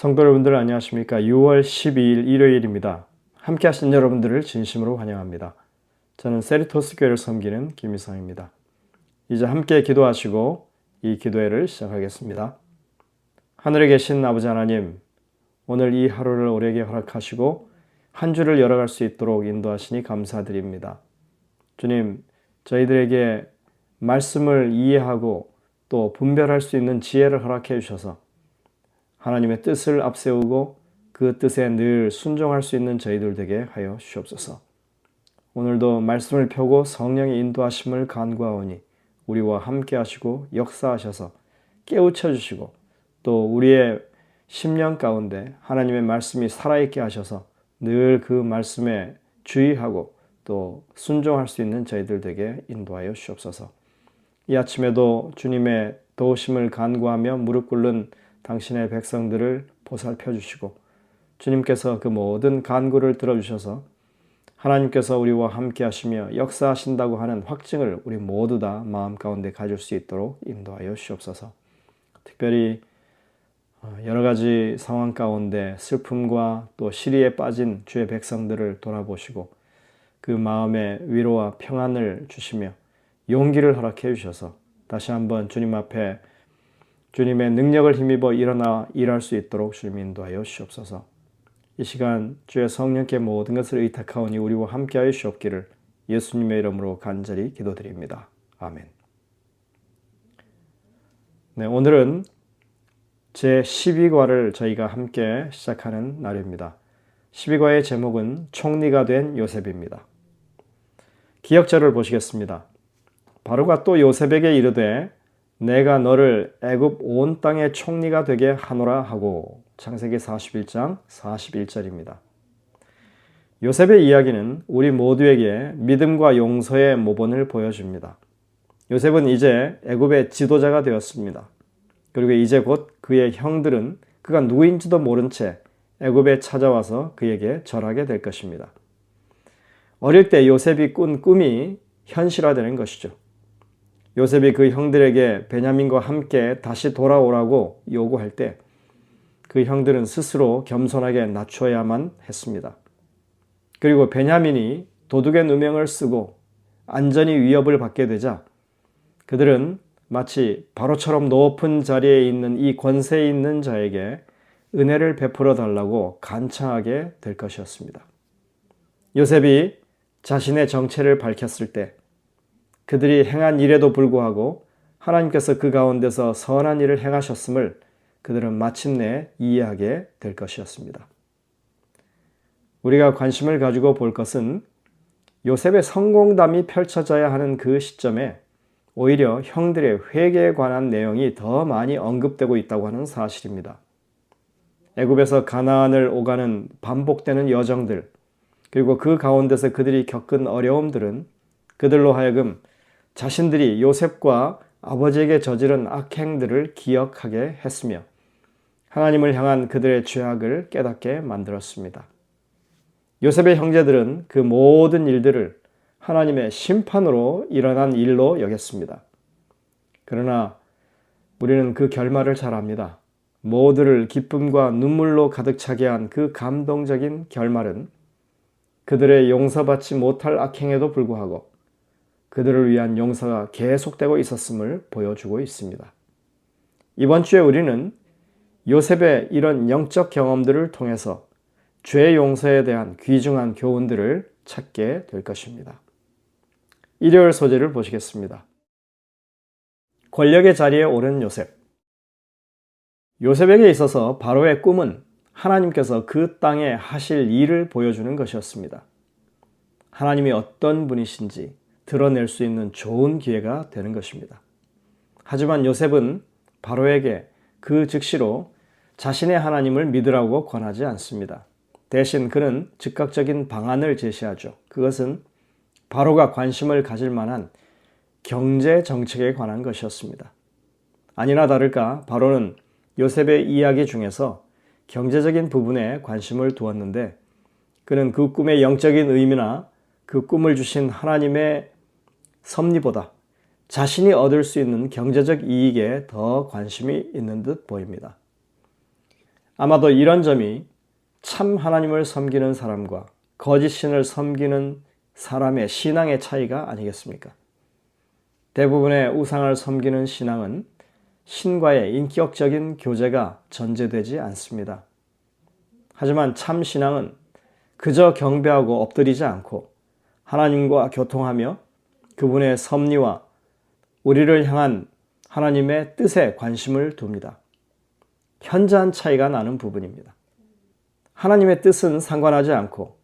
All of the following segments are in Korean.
성도 여러분들 안녕하십니까? 6월 12일 일요일입니다. 함께 하신 여러분들을 진심으로 환영합니다. 저는 세리토스 교회를 섬기는 김희성입니다. 이제 함께 기도하시고 이 기도회를 시작하겠습니다. 하늘에 계신 아버지 하나님, 오늘 이 하루를 우리에게 허락하시고 한 주를 열어갈 수 있도록 인도하시니 감사드립니다. 주님, 저희들에게 말씀을 이해하고 또 분별할 수 있는 지혜를 허락해 주셔서 하나님의 뜻을 앞세우고 그 뜻에 늘 순종할 수 있는 저희들 되게 하여 주옵소서. 오늘도 말씀을 펴고 성령의 인도하심을 간구하오니 우리와 함께 하시고 역사하셔서 깨우쳐 주시고 또 우리의 심령 가운데 하나님의 말씀이 살아있게 하셔서 늘 그 말씀에 주의하고 또 순종할 수 있는 저희들 되게 인도하여 주옵소서. 이 아침에도 주님의 도우심을 간구하며 무릎 꿇는 당신의 백성들을 보살펴 주시고 주님께서 그 모든 간구를 들어주셔서 하나님께서 우리와 함께 하시며 역사하신다고 하는 확증을 우리 모두 다 마음 가운데 가질 수 있도록 인도하여 주옵소서. 특별히 어, 여러 가지 상황 가운데 슬픔과 또 시리에 빠진 주의 백성들을 돌아보시고 그 마음에 위로와 평안을 주시며 용기를 허락해 주셔서 다시 한번 주님 앞에 주님의 능력을 힘입어 일어나 일할 수 있도록 주님 인도하여 주옵소서. 이 시간 주의 성령께 모든 것을 의탁하오니 우리와 함께하여 주옵기를 예수님의 이름으로 간절히 기도드립니다. 아멘. 네, 오늘은 제 12과를 저희가 함께 시작하는 날입니다. 12과의 제목은 총리가 된 요셉입니다. 기억절을 보시겠습니다. 바로가 또 요셉에게 이르되 내가 너를 애굽 온 땅의 총리가 되게 하노라 하고 창세기 41장 41절입니다. 요셉의 이야기는 우리 모두에게 믿음과 용서의 모본을 보여줍니다. 요셉은 이제 애굽의 지도자가 되었습니다. 그리고 이제 곧 그의 형들은 그가 누구인지도 모른 채 애굽에 찾아와서 그에게 절하게 될 것입니다. 어릴 때 요셉이 꾼 꿈이 현실화되는 것이죠. 요셉이 그 형들에게 베냐민과 함께 다시 돌아오라고 요구할 때 그 형들은 스스로 겸손하게 낮춰야만 했습니다. 그리고 베냐민이 도둑의 누명을 쓰고 안전히 위협을 받게 되자 그들은 마치 바로처럼 높은 자리에 있는 이 권세 있는 자에게 은혜를 베풀어 달라고 간청하게 될 것이었습니다. 요셉이 자신의 정체를 밝혔을 때 그들이 행한 일에도 불구하고 하나님께서 그 가운데서 선한 일을 행하셨음을 그들은 마침내 이해하게 될 것이었습니다. 우리가 관심을 가지고 볼 것은 요셉의 성공담이 펼쳐져야 하는 그 시점에 오히려 형들의 회개에 관한 내용이 더 많이 언급되고 있다고 하는 사실입니다. 애굽에서 가나안을 오가는 반복되는 여정들, 그리고 그 가운데서 그들이 겪은 어려움들은 그들로 하여금 자신들이 요셉과 아버지에게 저지른 악행들을 기억하게 했으며 하나님을 향한 그들의 죄악을 깨닫게 만들었습니다. 요셉의 형제들은 그 모든 일들을 하나님의 심판으로 일어난 일로 여겼습니다. 그러나 우리는 그 결말을 잘 압니다. 모두를 기쁨과 눈물로 가득 차게 한 그 감동적인 결말은 그들의 용서받지 못할 악행에도 불구하고 그들을 위한 용서가 계속되고 있었음을 보여주고 있습니다. 이번 주에 우리는 요셉의 이런 영적 경험들을 통해서 죄 용서에 대한 귀중한 교훈들을 찾게 될 것입니다. 일요일 소재를 보시겠습니다. 권력의 자리에 오른 요셉. 요셉에게 있어서 바로의 꿈은 하나님께서 그 땅에 하실 일을 보여주는 것이었습니다. 하나님이 어떤 분이신지 드러낼 수 있는 좋은 기회가 되는 것입니다. 하지만 요셉은 바로에게 그 즉시로 자신의 하나님을 믿으라고 권하지 않습니다. 대신 그는 즉각적인 방안을 제시하죠. 그것은 바로가 관심을 가질 만한 경제 정책에 관한 것이었습니다. 아니나 다를까 바로는 요셉의 이야기 중에서 경제적인 부분에 관심을 두었는데 그는 그 꿈의 영적인 의미나 그 꿈을 주신 하나님의 섭리보다 자신이 얻을 수 있는 경제적 이익에 더 관심이 있는 듯 보입니다. 아마도 이런 점이 참 하나님을 섬기는 사람과 거짓 신을 섬기는 사람의 신앙의 차이가 아니겠습니까? 대부분의 우상을 섬기는 신앙은 신과의 인격적인 교제가 전제되지 않습니다. 하지만 참 신앙은 그저 경배하고 엎드리지 않고 하나님과 교통하며 그분의 섭리와 우리를 향한 하나님의 뜻에 관심을 둡니다. 현저한 차이가 나는 부분입니다. 하나님의 뜻은 상관하지 않고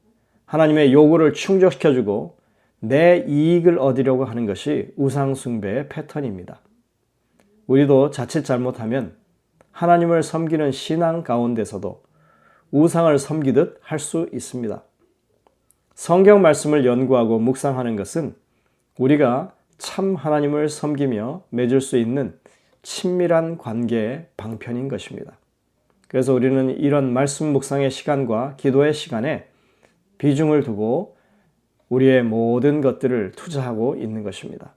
하나님의 요구를 충족시켜주고 내 이익을 얻으려고 하는 것이 우상숭배의 패턴입니다. 우리도 자칫 잘못하면 하나님을 섬기는 신앙 가운데서도 우상을 섬기듯 할 수 있습니다. 성경 말씀을 연구하고 묵상하는 것은 우리가 참 하나님을 섬기며 맺을 수 있는 친밀한 관계의 방편인 것입니다. 그래서 우리는 이런 말씀 묵상의 시간과 기도의 시간에 비중을 두고 우리의 모든 것들을 투자하고 있는 것입니다.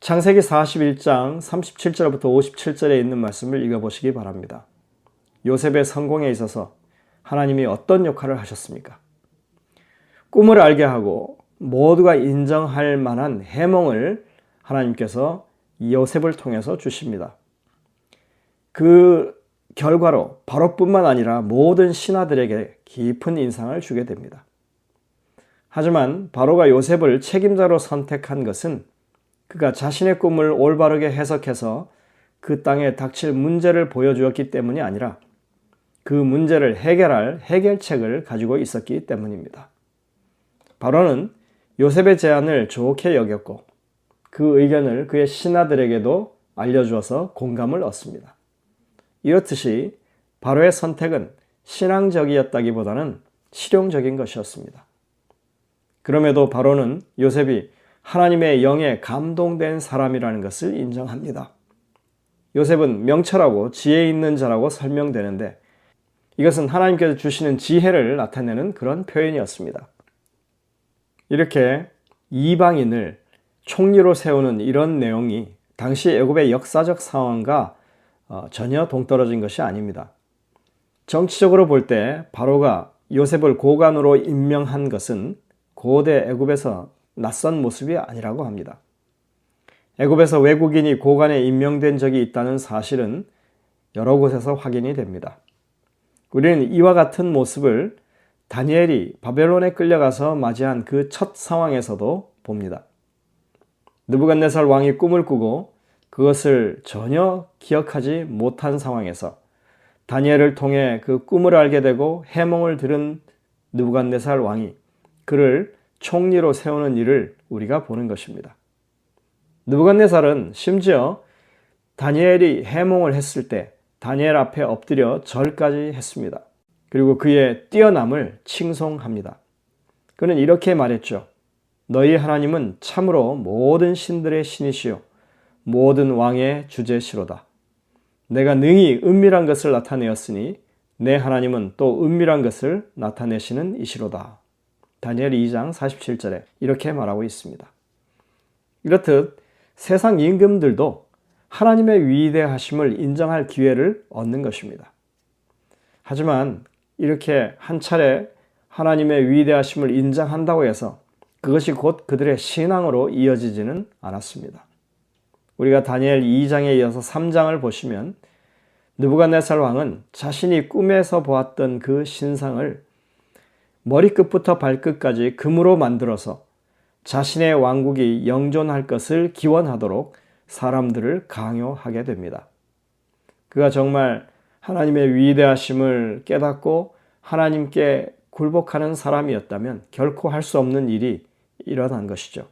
창세기 41장 37절부터 57절에 있는 말씀을 읽어보시기 바랍니다. 요셉의 성공에 있어서 하나님이 어떤 역할을 하셨습니까? 꿈을 알게 하고 모두가 인정할 만한 해몽을 하나님께서 요셉을 통해서 주십니다. 그 결과로 바로뿐만 아니라 모든 신하들에게 깊은 인상을 주게 됩니다. 하지만 바로가 요셉을 책임자로 선택한 것은 그가 자신의 꿈을 올바르게 해석해서 그 땅에 닥칠 문제를 보여주었기 때문이 아니라 그 문제를 해결할 해결책을 가지고 있었기 때문입니다. 바로는 요셉의 제안을 좋게 여겼고 그 의견을 그의 신하들에게도 알려주어서 공감을 얻습니다. 이렇듯이 바로의 선택은 신앙적이었다기보다는 실용적인 것이었습니다. 그럼에도 바로는 요셉이 하나님의 영에 감동된 사람이라는 것을 인정합니다. 요셉은 명철하고 지혜 있는 자라고 설명되는데 이것은 하나님께서 주시는 지혜를 나타내는 그런 표현이었습니다. 이렇게 이방인을 총리로 세우는 이런 내용이 당시 애굽의 역사적 상황과 어, 전혀 동떨어진 것이 아닙니다. 정치적으로 볼 때 바로가 요셉을 고관으로 임명한 것은 고대 애굽에서 낯선 모습이 아니라고 합니다. 애굽에서 외국인이 고관에 임명된 적이 있다는 사실은 여러 곳에서 확인이 됩니다. 우리는 이와 같은 모습을 다니엘이 바벨론에 끌려가서 맞이한 그 첫 상황에서도 봅니다. 느부갓네살 왕이 꿈을 꾸고 그것을 전혀 기억하지 못한 상황에서 다니엘을 통해 그 꿈을 알게 되고 해몽을 들은 느부갓네살 왕이 그를 총리로 세우는 일을 우리가 보는 것입니다. 느부갓네살은 심지어 다니엘이 해몽을 했을 때 다니엘 앞에 엎드려 절까지 했습니다. 그리고 그의 뛰어남을 칭송합니다. 그는 이렇게 말했죠. 너희 하나님은 참으로 모든 신들의 신이시요 모든 왕의 주제시로다. 내가 능히 은밀한 것을 나타내었으니 내 하나님은 또 은밀한 것을 나타내시는 이시로다. 다니엘 2장 47절에 이렇게 말하고 있습니다. 이렇듯 세상 임금들도 하나님의 위대하심을 인정할 기회를 얻는 것입니다. 하지만 이렇게 한 차례 하나님의 위대하심을 인정한다고 해서 그것이 곧 그들의 신앙으로 이어지지는 않았습니다. 우리가 다니엘 2장에 이어서 3장을 보시면 느부갓네살 왕은 자신이 꿈에서 보았던 그 신상을 머리끝부터 발끝까지 금으로 만들어서 자신의 왕국이 영존할 것을 기원하도록 사람들을 강요하게 됩니다. 그가 정말 하나님의 위대하심을 깨닫고 하나님께 굴복하는 사람이었다면 결코 할 수 없는 일이 일어난 것이죠.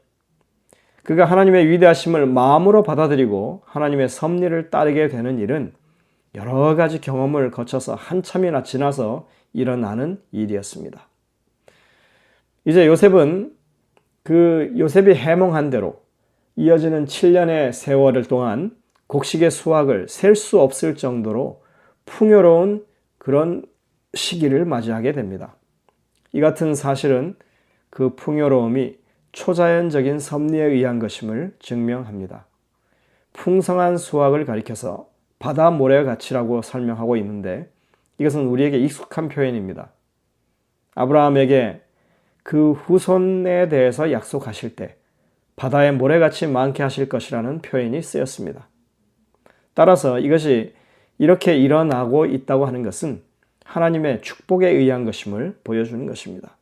그가 하나님의 위대하심을 마음으로 받아들이고 하나님의 섭리를 따르게 되는 일은 여러 가지 경험을 거쳐서 한참이나 지나서 일어나는 일이었습니다. 이제 요셉은 그 요셉이 해몽한 대로 이어지는 7년의 세월을 동안 곡식의 수확을 셀 수 없을 정도로 풍요로운 그런 시기를 맞이하게 됩니다. 이 같은 사실은 그 풍요로움이 초자연적인 섭리에 의한 것임을 증명합니다. 풍성한 수확을 가리켜서 바다 모래같이라고 설명하고 있는데 이것은 우리에게 익숙한 표현입니다. 아브라함에게 그 후손에 대해서 약속하실 때 바다의 모래같이 많게 하실 것이라는 표현이 쓰였습니다. 따라서 이것이 이렇게 일어나고 있다고 하는 것은 하나님의 축복에 의한 것임을 보여주는 것입니다.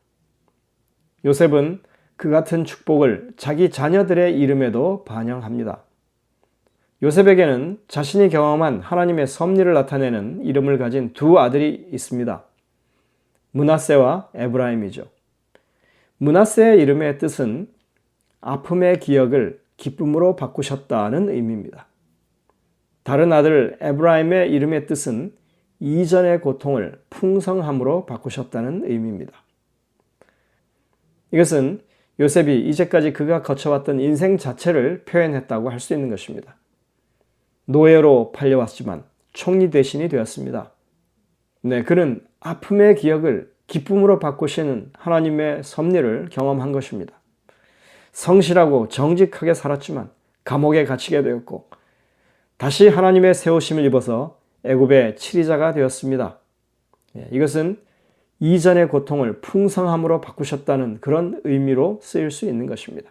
요셉은 그 같은 축복을 자기 자녀들의 이름에도 반영합니다. 요셉에게는 자신이 경험한 하나님의 섭리를 나타내는 이름을 가진 두 아들이 있습니다. 문하세와 에브라임이죠. 문하세의 이름의 뜻은 아픔의 기억을 기쁨으로 바꾸셨다는 의미입니다. 다른 아들 에브라임의 이름의 뜻은 이전의 고통을 풍성함으로 바꾸셨다는 의미입니다. 이것은 요셉이 이제까지 그가 거쳐왔던 인생 자체를 표현했다고 할 수 있는 것입니다. 노예로 팔려왔지만 총리 대신이 되었습니다. 네, 그는 아픔의 기억을 기쁨으로 바꾸시는 하나님의 섭리를 경험한 것입니다. 성실하고 정직하게 살았지만 감옥에 갇히게 되었고 다시 하나님의 세우심을 입어서 애굽의 치리자가 되었습니다. 예, 이것은 이전의 고통을 풍성함으로 바꾸셨다는 그런 의미로 쓰일 수 있는 것입니다.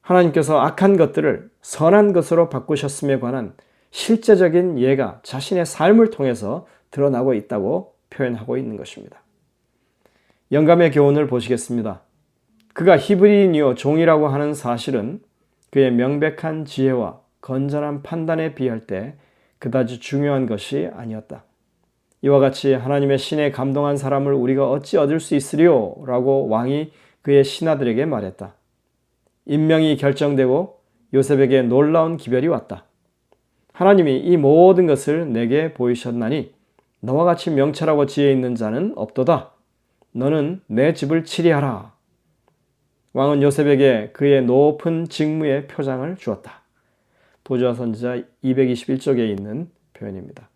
하나님께서 악한 것들을 선한 것으로 바꾸셨음에 관한 실제적인 예가 자신의 삶을 통해서 드러나고 있다고 표현하고 있는 것입니다. 영감의 교훈을 보시겠습니다. 그가 히브리인이요 종이라고 하는 사실은 그의 명백한 지혜와 건전한 판단에 비할 때 그다지 중요한 것이 아니었다. 이와 같이 하나님의 신에 감동한 사람을 우리가 어찌 얻을 수 있으리요? 라고 왕이 그의 신하들에게 말했다. 임명이 결정되고 요셉에게 놀라운 기별이 왔다. 하나님이 이 모든 것을 내게 보이셨나니 너와 같이 명철하고 지혜 있는 자는 없도다. 너는 내 집을 치리하라. 왕은 요셉에게 그의 높은 직무의 표장을 주었다. 도주와 선지자 221쪽에 있는 표현입니다.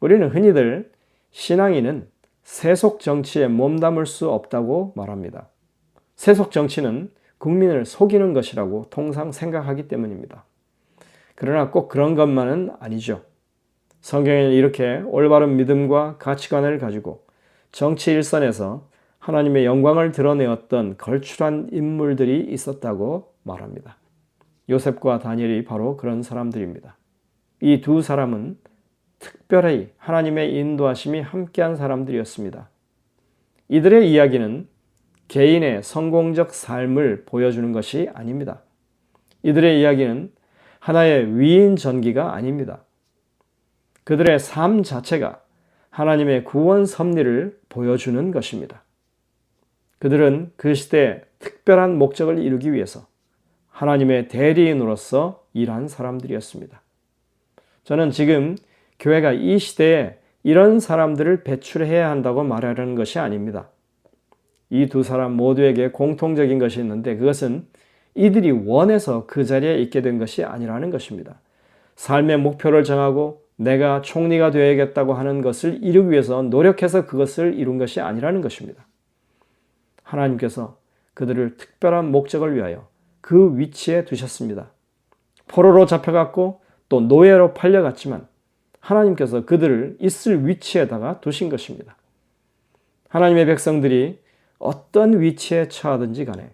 우리는 흔히들 신앙인은 세속 정치에 몸담을 수 없다고 말합니다. 세속 정치는 국민을 속이는 것이라고 통상 생각하기 때문입니다. 그러나 꼭 그런 것만은 아니죠. 성경에는 이렇게 올바른 믿음과 가치관을 가지고 정치 일선에서 하나님의 영광을 드러내었던 걸출한 인물들이 있었다고 말합니다. 요셉과 다니엘이 바로 그런 사람들입니다. 이 두 사람은 특별히 하나님의 인도하심이 함께한 사람들이었습니다. 이들의 이야기는 개인의 성공적 삶을 보여주는 것이 아닙니다. 이들의 이야기는 하나의 위인 전기가 아닙니다. 그들의 삶 자체가 하나님의 구원 섭리를 보여주는 것입니다. 그들은 그 시대에 특별한 목적을 이루기 위해서 하나님의 대리인으로서 일한 사람들이었습니다. 저는 지금 교회가 이 시대에 이런 사람들을 배출해야 한다고 말하려는 것이 아닙니다. 이 두 사람 모두에게 공통적인 것이 있는데 그것은 이들이 원해서 그 자리에 있게 된 것이 아니라는 것입니다. 삶의 목표를 정하고 내가 총리가 되어야겠다고 하는 것을 이루기 위해서 노력해서 그것을 이룬 것이 아니라는 것입니다. 하나님께서 그들을 특별한 목적을 위하여 그 위치에 두셨습니다. 포로로 잡혀갔고 또 노예로 팔려갔지만 하나님께서 그들을 있을 위치에다가 두신 것입니다. 하나님의 백성들이 어떤 위치에 처하든지 간에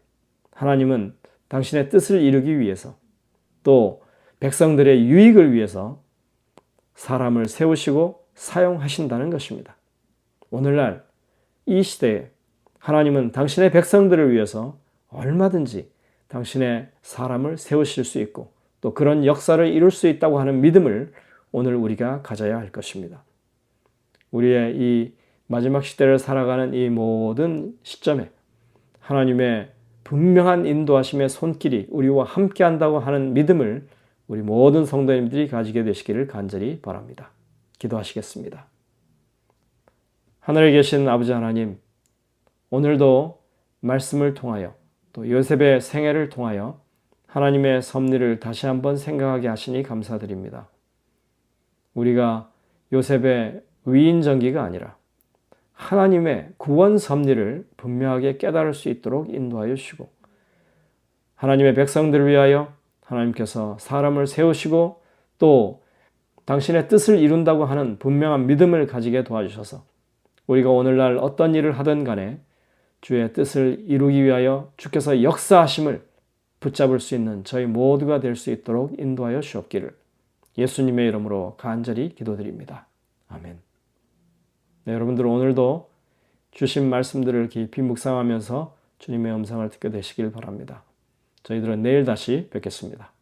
하나님은 당신의 뜻을 이루기 위해서 또 백성들의 유익을 위해서 사람을 세우시고 사용하신다는 것입니다. 오늘날 이 시대에 하나님은 당신의 백성들을 위해서 얼마든지 당신의 사람을 세우실 수 있고 또 그런 역사를 이룰 수 있다고 하는 믿음을 오늘 우리가 가져야 할 것입니다. 우리의 이 마지막 시대를 살아가는 이 모든 시점에 하나님의 분명한 인도하심의 손길이 우리와 함께 한다고 하는 믿음을 우리 모든 성도님들이 가지게 되시기를 간절히 바랍니다. 기도하시겠습니다. 하늘에 계신 아버지 하나님, 오늘도 말씀을 통하여 또 요셉의 생애를 통하여 하나님의 섭리를 다시 한번 생각하게 하시니 감사드립니다. 우리가 요셉의 위인 전기가 아니라 하나님의 구원 섭리를 분명하게 깨달을 수 있도록 인도하여 주시고 하나님의 백성들을 위하여 하나님께서 사람을 세우시고 또 당신의 뜻을 이룬다고 하는 분명한 믿음을 가지게 도와주셔서 우리가 오늘날 어떤 일을 하든 간에 주의 뜻을 이루기 위하여 주께서 역사하심을 붙잡을 수 있는 저희 모두가 될 수 있도록 인도하여 주옵기를 예수님의 이름으로 간절히 기도드립니다. 아멘. 네, 여러분들 오늘도 주신 말씀들을 깊이 묵상하면서 주님의 음성을 듣게 되시길 바랍니다. 저희들은 내일 다시 뵙겠습니다.